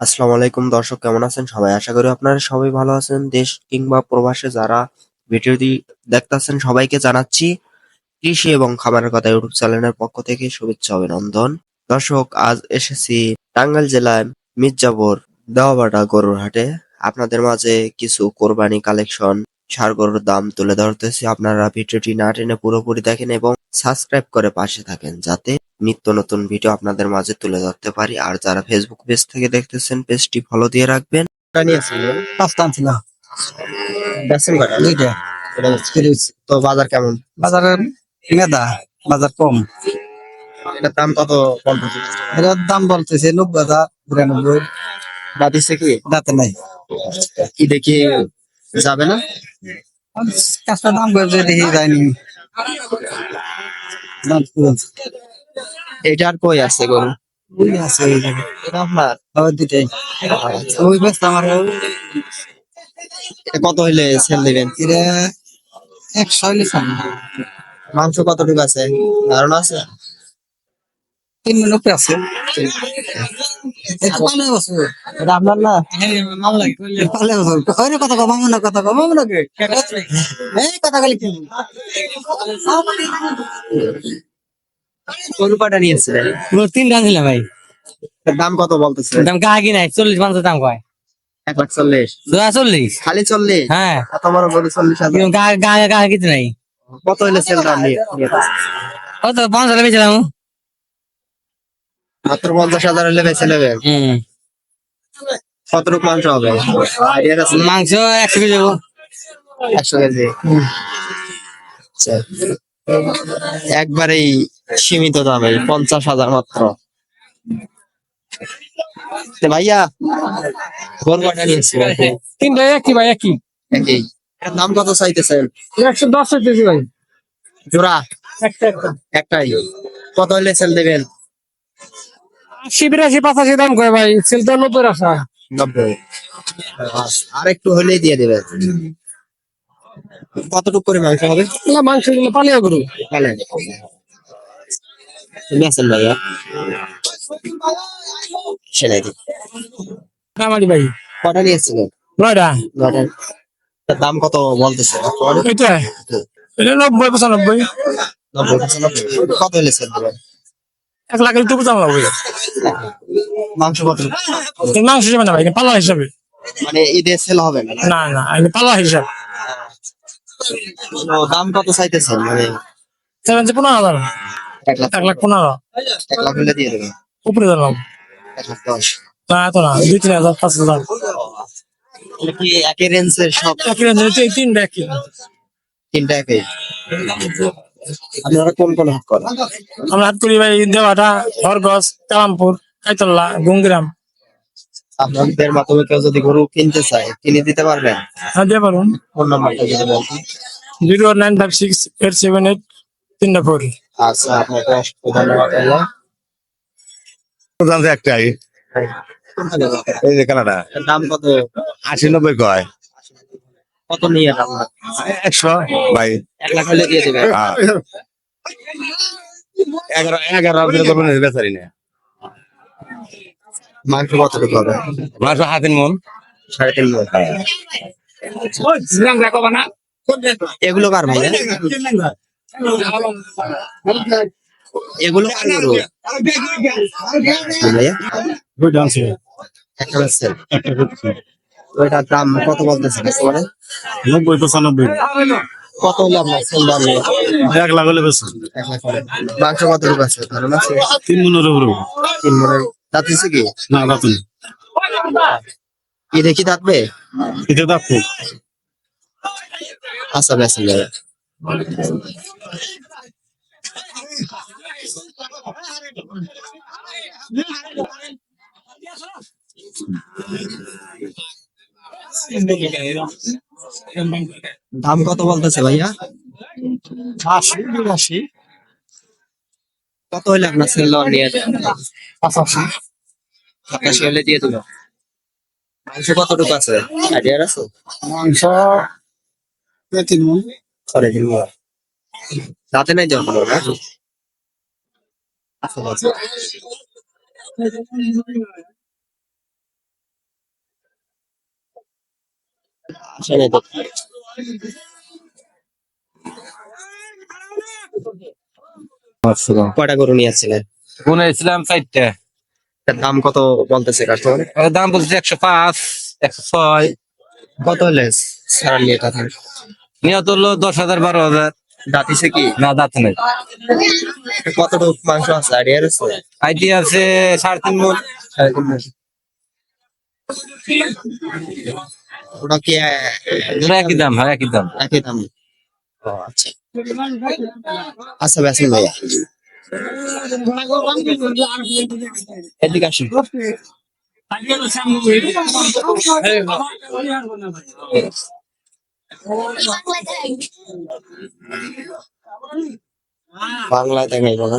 আসসালামু আলাইকুম দর্শক, কেমন আছেন? সবাই আশা করি আপনারা সবাই ভালো আছেন। দেশ কিংবা প্রবাসে যারা ভিডিওটি দেখতাছেন, সবাইকে জানাচ্ছি কৃষি এবং খামারের কথা ইউটিউব চ্যানেলের পক্ষ থেকে শুভেচ্ছা, অভিনন্দন। দর্শক, আজ এসেছি টাঙ্গাইল জেলায় মির্জাপুর দেওয়াবাটা গরুর হাটে। আপনাদের মাঝে কিছু কোরবানি কালেকশন, সার গরুর দাম তুলে ধরতেছি। আপনারা ভিডিওটি না টেনে পুরোপুরি দেখেন এবং সাবস্ক্রাইব করে পাশে থাকেন, যাতে নিত্য নতুন ভিডিও আপনাদের মাঝে তুলে ধরতে পারি। আর যারা ফেসবুক পেজ থেকে দেখতেছেন পেজটি ফলো দিয়ে রাখবেন। পাঁচটা আনছিলাম তো বাজার কেমন? বাজারে মেদা বাজার কম। এটার দাম কত বলতেছে? এটার দাম বলতেছে নব্বই হাজার বিরানব্বই। বা দিচ্ছে কি? দাঁতে নাই। কি দেখি যাবে না? কাজটা দাম করে দেখি যায়নি? এটা আর কই আছে গরু? ওই আছে ওই জায়গায়। এটা আপনার? ওই আমার এটা কত হইলে সেল দিবেন? এটা একশো হইলে ছাড়। মাংস কতটুকু আছে? ধারণা আছে? তিন মিনিট উপরে আছে। এটা আপনার না? ওরে কথা কম না কথা কম না এই কথা বলি গরু কটা নিয়েছিলেন ছিল ভাই। দাম কত বলতেছে? দাম কাকি নাই? চল্লিশ মানুষের দাম কয়? এক লাখ চল্লিশ। চল্লিশ? খালি চল্লিশ? হ্যাঁ। বড় গরু চল্লিশ হাজার। কিছু নাই। কত হইলে সেল দাম নিয়ে? নিয়ে- কত? পঞ্চাশ বেছিলাম মাত্র পঞ্চাশ হাজার হলে বেছে নেবেন মাংস হবে? মাংস একশো কেজি একশো কেজি। আচ্ছা। একবারেই সীমিত দামে পঞ্চাশ হাজার মাত্র। ভাইয়া গরু কটা নিয়েছি তিনটা একই ভাই একই। একই। দাম কত চাইতেছেন একশো দশ হইতেছি ভাই। জোড়া? একটা একটা। একটাই। কত হলে সেল দেবেন? আশি বিরাশি পাঁচাশি দাম কয় ভাই। সেল তো নব্বই আসা। নব্বই। আর একটু হলেই দিয়ে দেবেন। কতটুকু করে মাংস হবে? না মাংসগুলো পালিয়ে করু বলেন আছেন ভাইয়া সেলাই দিই কামারি ভাই কটা নিয়েছিলেন নয়টা। তার দাম কত বলতেছে? এটা এটা নব্বই পঁচানব্বই। নব্বই পঁচানব্বই। কত হলে সেল দেবেন এক মাংস কত? মাংস হিসাবে না ভাই হিসাবে। মানে ঈদে সেল হবে না? না হিসাব। দাম কত চাইতেছেন? মানে সেভেন পনেরো হাজার। এক লাখ এক লাখ পনেরো। এক লাখ হলে দিয়ে দেবেন উপরে দিলাম এক লাখ দশ। না এত না দুই তিন হাজার পাঁচ হাজার। কি একই রেঞ্জের সব? একই রেঞ্জের তিনটা একই। তিনটা একই। আপনারা কোন কোন হাট করেন? আমরা হাত করি ভাই দেওয়াটা হরগজ কালামপুর কাইতল্লা গুঙ্গিরাম। আপনাদের মাধ্যমে কেউ যদি গরু কিনতে চায় কিনে দিতে পারবেন? হ্যাঁ দিয়ে পারুন। ফোন নাম্বারটা যদি বলতেন। Zero nine five six eight seven eight তিনটা ফোর। আচ্ছা আপনাকে অসংখ্য ধন্যবাদ জানছে একটাই এই যে দাম কত? আশি নব্বই কয়? কত নিয়ে একশো ভাই। এক লাখ হলে দিয়ে দেবেন হ্যাঁ। এগারো এগারো দিনে করবেন বেচারি না। মাংস হবে? মন। সাড়ে তিন মণ। এগুলো কার ভাইয়া? এগুলো দাম কত বলতেছেন মানে নব্বই পঁচানব্বই। কত হলে আপনার সেল দাম নিয়ে এক লাখ হলে বেশি এক লাখ করে মাংস কতটুকু আছে? ধারণা আছে তিন মনের উপরে। তিন মনের দাঁতিছে কি? না কি দাঁতবে এটা আচ্ছা যাবে দাম কত বলতেছে ভাইয়া? আশি বিরাশি কত হলে আপনার সেল দেওয়ার নিয়ে পাঁচাশি আকাশি হলে দিয়ে দেবো মাংস কতটুকু আছে? আইডিয়া আছে? মাংস তিন মন। করে দিন রাতে নাই যখন না? আচ্ছা কয়টা গরু নিয়েছিলেন গুনে ছিলাম চারটে। তার দাম কত বলতেছে কাস্টমার দাম বলছে একশো পাঁচ একশো ছয়। কত হলে নিয়ে কথা? নিহত হলো দশ হাজার বারো হাজার। দাঁতিছে কি? না দাঁত নেই। কতটুকু মাংস আছে? আইডিয়া আছে? আইটি আছে সাড়ে তিন মন। সাড়ে তিন। ওটা কি আহ, একই দাম হ্যাঁ একই দাম। একই দাম? ও আচ্ছা। আচ্ছা বেসন ভাইয়া। এদিকে আসুন। বাংলায় দেখাই না